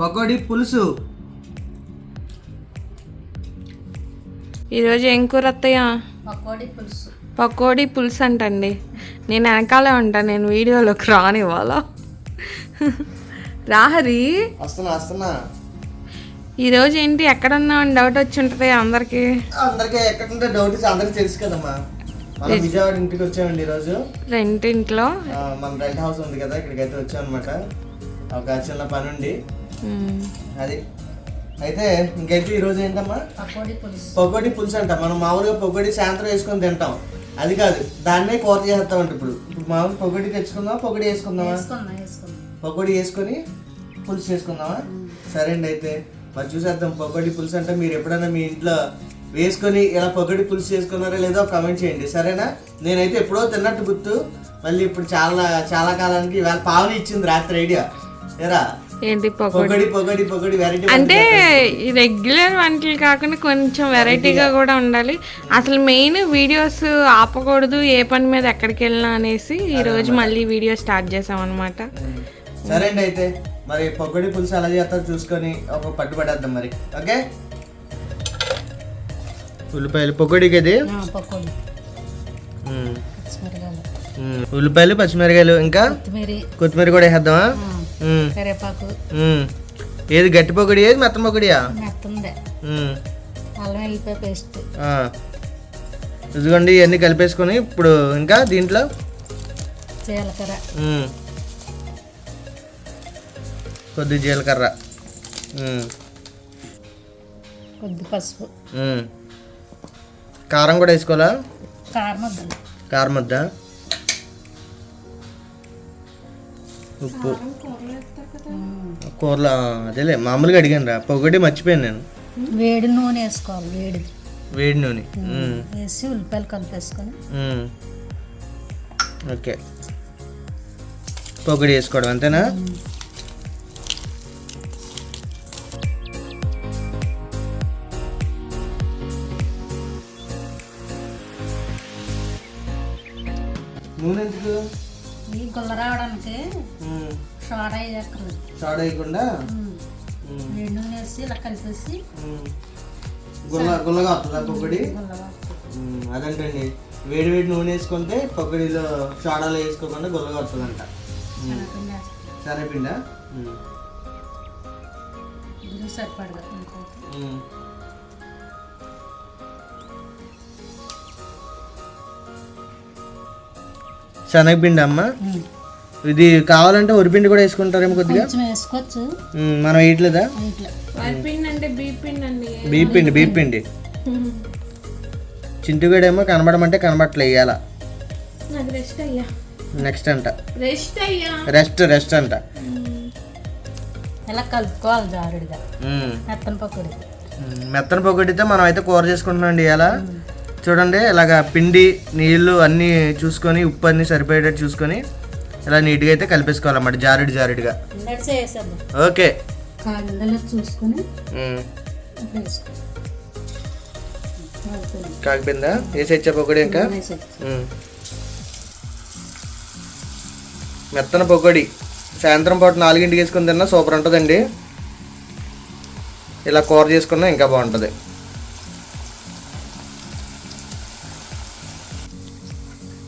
పకోడీ పులుసు. ఈరోజు ఏం కూర అత్తయ్య? పకోడీ పులుసు. పకోడీ పులుసు అంటండి. నేను వెనకాలే ఉంటాను నేను వీడియోలోకి రానివ్వాలా రాహరి. వస్తున్నా వస్తున్నా. ఈరోజు ఏంటి? ఎక్కడున్నామని డౌట్ వచ్చి ఉంటుంది అందరికి? అందరికీ ఎక్కడుంటే డౌట్ అందరికీ తెలుసు కదమ్మా. మనం విజయవాడ ఇంటికి వచ్చామండి ఈరోజు. రెంటింట్లో? ఆ, మన రెంట్ హౌస్ ఉంది కదా ఇక్కడికి అయితే వచ్చాం అనమాట ఒక చిన్న పని ఉండి అది. అయితే ఇంకైతే ఈరోజు ఏంటమ్మా? పకోడీ పులుసు. అంట. మనం మామూలుగా పకోడీ సాయంత్రం వేసుకొని తింటాం. అది కాదు దాన్నే కూర చేస్తామంట ఇప్పుడు. ఇప్పుడు మామూలు పకోడీ తెచ్చుకుందామా పకోడీ వేసుకుందామా? వేసుకుందాం వేసుకుందాం. పకోడీ వేసుకొని పులుసు చేసుకుందామా? సరే అండి అయితే. మరి చూసేద్దాం పకోడీ పులుసు అంటే మీరు ఎప్పుడైనా మీ ఇంట్లో వేసుకొని ఇలా పకోడీ పులుసు చేసుకున్నారో లేదో కామెంట్ చేయండి. సరేనా? నేనైతే ఎప్పుడో తిన్నట్టు గుర్తు. మళ్ళీ ఇప్పుడు చాలా చాలా కాలానికి ఇవాళ పావని ఇచ్చింది రాత్రి ఐడియా. ఏరా? ఏంటి పకోడీ పొగడి పొగడి పొగడి వెరైటీ అంటే ఈ రెగ్యులర్ వంటలు కాకుండా కొంచెం వెరైటీగా కూడా ఉండాలి. అసలు మెయిన్ వీడియోస్ ఆపకూడదు ఏ పని మీద ఎక్కడికి వెళ్ళినా అనేసి ఈ రోజు మళ్ళీ వీడియో స్టార్ట్ చేసాం అనమాట సరే అండి అయితే మరి పొగడి పులుసు ఎలా చేస్తారో చూసుకొని ఒక పట్టు పడేద్దాం మరి. ఓకే? ఉల్లిపాయలు పకోడీ పచ్చిమిరకాయలు. ఉమ్, ఉల్లిపాయలు పచ్చిమిరకాయలు ఇంకా? కొత్తిమీర. కూడా వేసేద్దామా? కరివేపాకు. ఏది గట్టి పొగడి ఏది మెత్తం పొగడియా? మెత్తందే. అల్లం వెల్లిపాయ పేస్ట్. ఇదిగోండి ఇవన్నీ కలిపేసుకొని ఇప్పుడు ఇంకా దీంట్లో జీలకర్ర. కొద్ది జీలకర్ర. కొద్ది పసుపు. కారం కూడా వేసుకోవాలా? కారం కారం వద్దా? ఉప్పు. కూరలో అదేలే మామూలుగా అడిగాను రా పొగడి మర్చిపోయాను నేను. వేడి నూనె వేసుకోవాలి వేడి. వేడి నూనె. వేసి ఉల్లిపాయలు కలిపేసుకొని. ఓకే. పొగడి వేసుకోవడం అంతేనా? నూనె ఎందుకు? ఈ గుల్ల రావడానికి సోడా వేయక్కర్లేదు సోడా వేయకుండా వేడి నూనె వేసి ఇలా కలిపేసి. గుల్ల గుల్లగా వస్తుందా పొగడి? అదంటండి. వేడి వేడి నూనె వేసుకుంటే పొగడిలో సోడాలో వేసుకోకుండా గుల్లగా వస్తుందంట. ఉమ్. శనగపిండి శనగపిండా అమ్మ. ఇది కావాలంటే వరిపిండి కూడా వేసుకుంటారేమో కొద్దిగా? వేసుకోవచ్చు. మనం వేయట్లేదా? ఇట్లా పిండి అంటే బీప్ పిండి అండి బీప్ పిండి బీప్ పిండి. చింటుగడేమో కనబడమంటే రెస్ట్ అయ్యా. నెక్స్ట్ అంట. రెస్ట్ అయ్యా. రెస్ట్ రెస్ట్ అంట. ఇలా కలుపుకోవాలి జారుడుగా? మెత్తన పొగడితే మనం అయితే కూర చేసుకుంటున్నాం అండి ఇలా చూడండి ఇలాగ పిండి నీళ్ళు అన్నీ చూసుకొని ఉప్పు అన్నీ సరిపోయేటట్టు చూసుకొని ఇలా నీట్గా అయితే కలిపేసుకోవాలన్నమాట జారుడు జారుడుగా. ఓకే. చూసుకొని కాకపోయిందా వేసేచ్చా పొగడి ఇంకా. మెత్తన పొగడి సాయంత్రం పూట నాలుగింటికి వేసుకుని తిన్నా సూపర్ ఉంటుందండి. ఇలా కూర చేసుకున్నా ఇంకా బాగుంటుంది.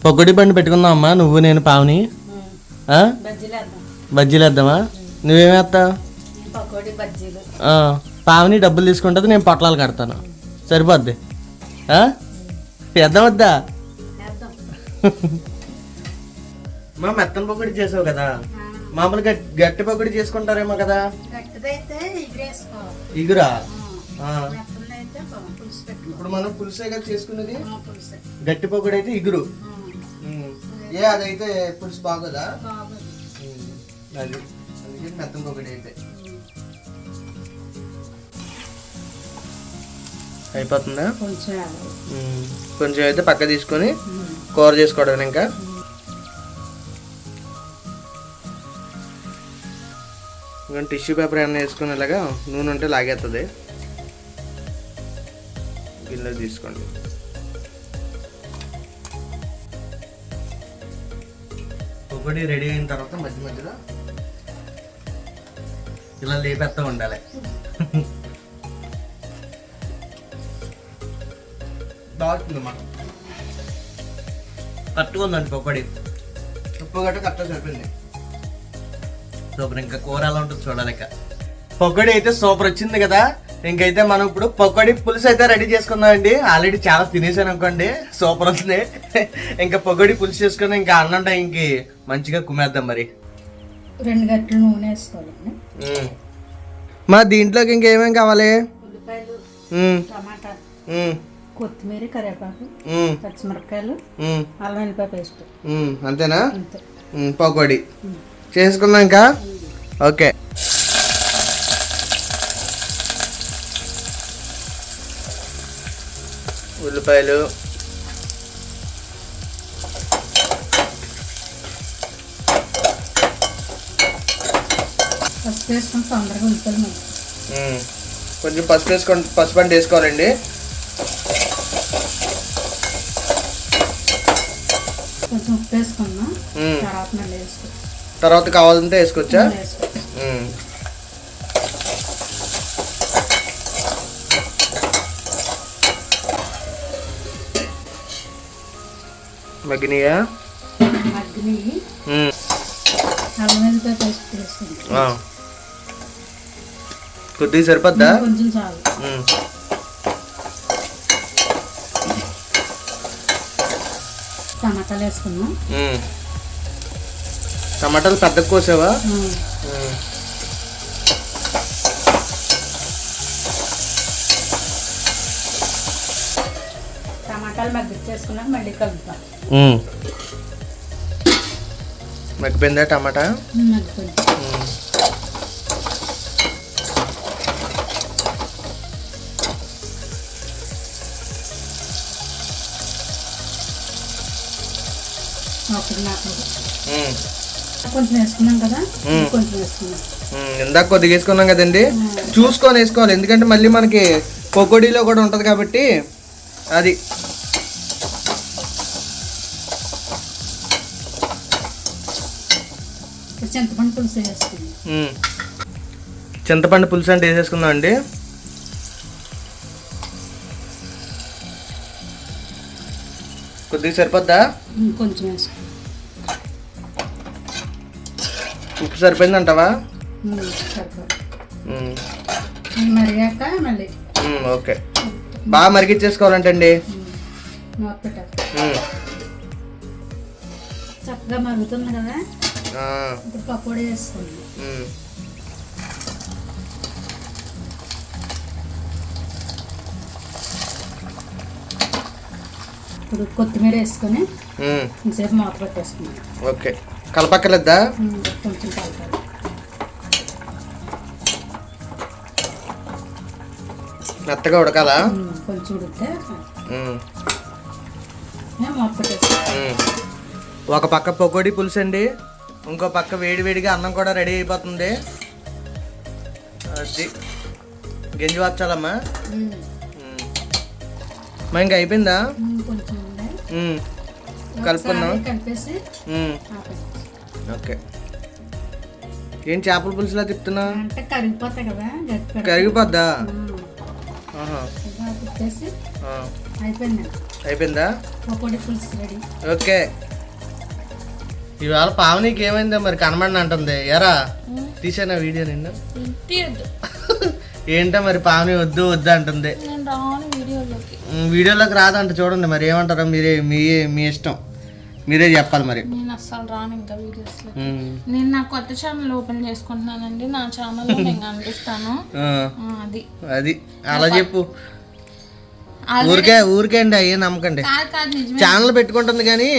పొగడి బండి పెట్టుకుందాం అమ్మా నువ్వు నేను పావుని? బజ్జీలు వేద్దాం బజ్జీలు వేద్దామా నువ్వేమేస్తావు? ఈ పకోడీ బజ్జీలు. ఆ, పావని డబ్బులు తీసుకుంటుంది నేను పొట్లాలు కడతాను. సరిపోద్ది. ఆ? వేద్దాం? వద్దా మా మెత్తన పొగడి చేసావు కదా? మామూలుగా గట్టి పొగడి చేసుకుంటారేమో కదా? ఇగురా ఇప్పుడు మనం పులుసే కదా చేసుకునేది పులుసు. గట్టి పొగడి అయితే ఇగురు. ఏ అదైతే పులుసు బాగోదా. అది. అందుకే మెత్తన పొగడి అయితే అయిపోతుందా. కొంచెం అయితే పక్క తీసుకొని కూర చేసుకోవడం ఇంకా. ఇంకా టిష్యూ పేపర్ ఏమైనా వేసుకుని ఇలాగా నూనె ఉంటే లాగేస్తుంది గిన్నె తీసుకోండి. ఒకటి రెడీ అయిన తర్వాత మధ్య మధ్యలో ఇలా లేపేస్తా ఉండాలి. బాగుంటుందమ్మా కరెక్ట్గా ఉందండి పకోడీ. ఉప్పు గట్ట కరెక్ట్గా సరిపోయింది. సూపర్ ఇంకా కూర ఎలా ఉంటుంది చూడాలి ఇక. పకోడీ అయితే సూపర్ వచ్చింది కదా. ఇంకైతే మనం ఇప్పుడు పకోడీ పులుసు అయితే రెడీ చేసుకుందాం అండి ఆల్రెడీ చాలా తినేసాను అనుకోండి. సూపర్ ఉంది ఇంకా పకోడీ పులుసు చేసుకుని ఇంకా అన్నం టైంకి మంచిగా కుమేద్దాం మరి రెండు గంటలు నూనె వేసుకోవాలండి మ్మ్. మా దీంట్లోకి ఇంకేమేం కావాలి ఉల్లిపాయలు. టమాటా. కొత్తిమీర కరివేపాకు. పచ్చిమిరపకాయలు. అల్లం వెల్లిపాయ పేస్ట్. అంతేనా. పకోడీ చేసుకుందాం ఇంకా ఓకే ఉల్లిపాయలు పసుపు వేసుకొని తొందరగా. కొంచెం పసుపు వేసుకోండి పసుపు అంటే వేసుకోవాలండి. కొంచెం ఉప్పు వేసుకున్నాం. తర్వాత మళ్ళీ తర్వాత కావాలంటే వేసుకోవచ్చా? మగ్గిని మ్మ్. అల్లం వెల్లిపాయ పేస్ట్ వేసుకుంటాం. కొద్దిగా సరిపోద్దా కొంచెం చాలు మ్మ్. టమాటాలు వేసుకున్నాం. టమాటాలు పెద్దగా కోసావా. టమాటాలు మగ్గిచ్చేసుకున్నాక మళ్ళీ కలుపుతాం. మగ్గిపోయిందా టమాటా మగ్గిపోయింది కొంచెం వేసుకున్నాం కదా మ్మ్. కొంచెం వేసుకున్నాం. మ్మ్. ఇందాక కొద్దిగా వేసుకున్నాం కదండి? చూసుకొని వేసుకోవాలి. ఎందుకంటే మళ్ళీ మనకి పకోడీలో కూడా ఉంటుంది కాబట్టి అది. చింతపండు పులుసు. చింతపండు పులుసు అంటే వేసేసుకుందాం అండి? కొద్దిగా సరిపోద్దా. కొంచెం వేసుకున్నాం ఉప్పు సరిపోయింది అంటావా మరిగాక మళ్ళీ ఓకే. బాగా మరిగిచ్చేసుకోవాలంటే అండి మ్మ్. మూత పెట్టాలి మ్మ్. చక్కగా మరుగుతుంది కదా? ఇప్పుడు పకోడీ వేసుకుందాం ఇప్పుడు కొత్తిమీర వేసుకొని. ఇంతసేపు మూత పెట్టేసుకున్నాం ఓకే కలపక్కర్లేద్దా మ్మ్. కొంచెం కలపాలి మెత్తగా ఉడకాలా. కొంచెం ఉడికితే మూత పెట్టేసుకున్నాం. ఒక పక్క పకోడీ పులుసు అండి ఇంకో పక్క వేడి వేడిగా అన్నం కూడా రెడీ అయిపోతుంది గింజ వచ్చాలమ్మా ఇంకా అయిపోయిందా. కలుపుకుందాం. కలిపేసి. ఓకే. ఏం చేపల పులుసులా తిప్పుతున్నా? అంటే కరిగిపోతాయి కదా కరిగిపోద్దా. అయిపోయింది. ఓకే. ఇవాళ పావనీకి ఏమైందో మరి కనబడిన అంటుంది. ఎరా తీసానా వీడియో నిన్ను? ఏంటో మరి పావని వద్దు వద్దు అంటుంది. వీడియోలోకి. రాదంట చూడండి మరి ఏమంటారో మీరే మీ మీ ఇష్టం. మీరే చెప్పాలి మరి. నేను అస్సలు రాను ఇంకా వీడియోస్లో నేను నా కొత్త ఛానల్ ఓపెన్ చేసుకుంటున్నానండి నా ఛానల్లో నేను ఆ, అది. అది అలా చెప్పు. ఊరికే ఊరికే అండి అయ్యే నమ్మకండి. ఛానల్ పెట్టుకుంటుంది కానీ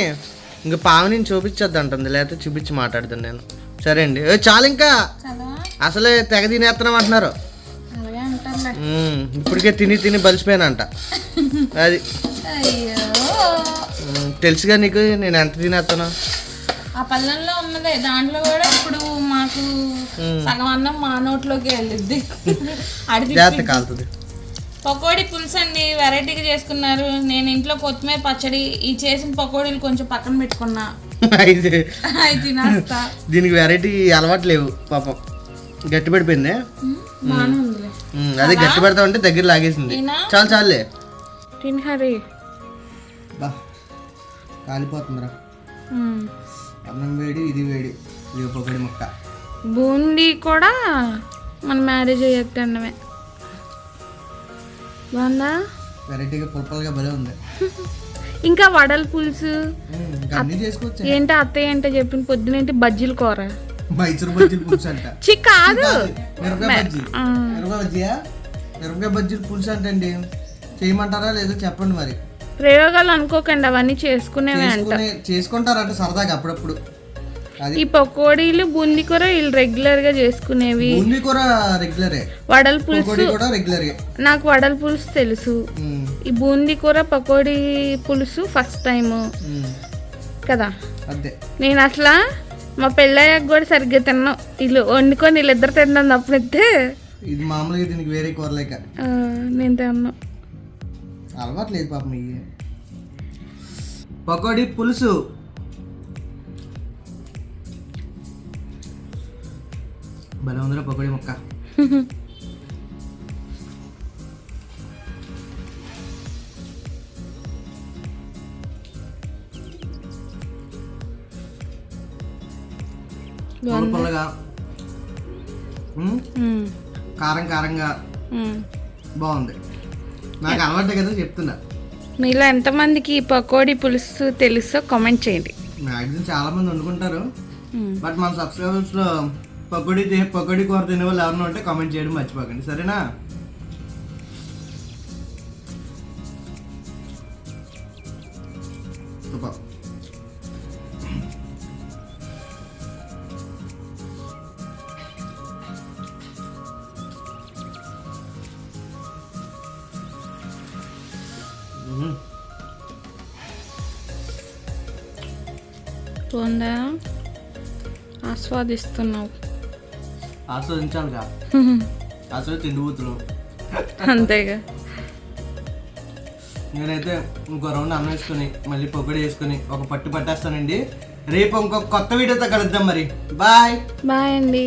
ఇంక పావనిని చూపించొద్దు అంటుంది లేకపోతే చూపించి మాట్లాడుతాను నేను. సరే అండి. చాలు ఇంకా. అసలే తెగ తినేస్తున్నాం అంటున్నారు. ఇప్పటికే తిని తిని బలిసిపోయానంట. అది. తెలుసుగా నీకు నేను ఎంత తినేస్తాను? ఆ పల్లెల్లో ఉన్నదే దాంట్లో కూడా ఇప్పుడు మాకు సగం అన్నం మా నోట్లోకి వెళ్ళిద్ది. అడిగి జాగ్రత్త కాలుతుంది. పకోడీ పులుసు అండి వెరైటీగా చేసుకున్నారు. నేను ఇంట్లో కొత్తిమీర పచ్చడి ఈ చేసిన పకోడీలు కొంచెం పక్కన పెట్టుకున్నా. అయితే అవి తినేస్తా. దీనికి వెరైటీ అలవాటు లేవు పాపం. గట్టి పడిపోయింది? బాగానే అదే గట్టి పెడతా ఉంటే దగ్గర లాగేసింది? చాలు చాలులే. తిని హరి. బా. కాలిపోతుందిరా. అన్నం వేడి ఇది వేడి. ఇది పొగడి ముక్క. బూందీ కూడా మన మ్యారేజ్ అయ్యేది తినడమే బాగుందా? వెరైటీగా పుల్పల్గా భలే ఉంది. ఇంకా వడల పులుసు. ఏంటి అత్తయ్య అంటే చెప్పిన పొద్దునేంటి బజ్జీల కూర? మైసూర్ బజ్జీలు పులుసు అంట. చి కాదు. మిరపకాయ బజ్జీ. మిరపకాయ బజ్జీయా? మిరపకాయ బజ్జీలు పులుసు అంటండి. చేయమంటారా లేదో చెప్పండి మరి. ప్రయోగాలు అనుకోకండి అవన్నీ చేసుకునేవే అంట. చేసుకుంటారంట సరదాగా అప్పుడప్పుడు. ఈ పకోడీలు బూందీ కూర వీళ్ళు రెగ్యులర్గా చేసుకునేవి. బూందీ కూర రెగ్యులరే వడల పులుసు. కూడా రెగ్యులరే నాకు వడల పులుసు తెలుసు. ఈ బూందీ కూర పకోడీ పులుసు ఫస్ట్ టైం కదా? నేను అసలు మా పెళ్ళయ్యాక కూడా సరిగ్గా తిన్నాం. వీళ్ళు వండుకొని వీళ్ళిద్దరు తిన్నాం తప్పితే ఇది మామూలుగా దీనికి వేరే కూర లేక. ఆ, నేను తిన్నాం. అలవాటు లేదు పాపం ఇవి పకోడీ పులుసు. భలే ఉందిరా పకోడీ ముక్క. పుల్లగా కారం కారంగా. బాగుంది. నాకు అలవాటే కదా చెప్తున్నా. మీలో ఎంతమందికి ఈ పకోడీ పులుసు తెలుసో కామెంట్ చేయండి. మ్యాక్సిమం చాలా మంది వండుకుంటారు. బట్ మన సబ్స్క్రైబర్స్లో పకోడీ తి- పకోడీ కూర తినే వాళ్ళు ఎవరైనా ఉంటే కామెంట్ చేయడం మర్చిపోకండి. సరేనా? సూపర్. బాగుందా? ఆస్వాదిస్తున్నావు. ఆస్వాదించాలిగా. అసలు తిండిపోతున్నావు అంతేగా. నేనైతే ఇంకో రౌండ్ అన్నం వేసుకొని మళ్ళీ పొగడి వేసుకొని ఒక పట్టు పట్టేస్తానండి. రేపు ఇంకొక కొత్త వీడియోతో కలుద్దాం మరి. బాయ్. బాయ్ అండి.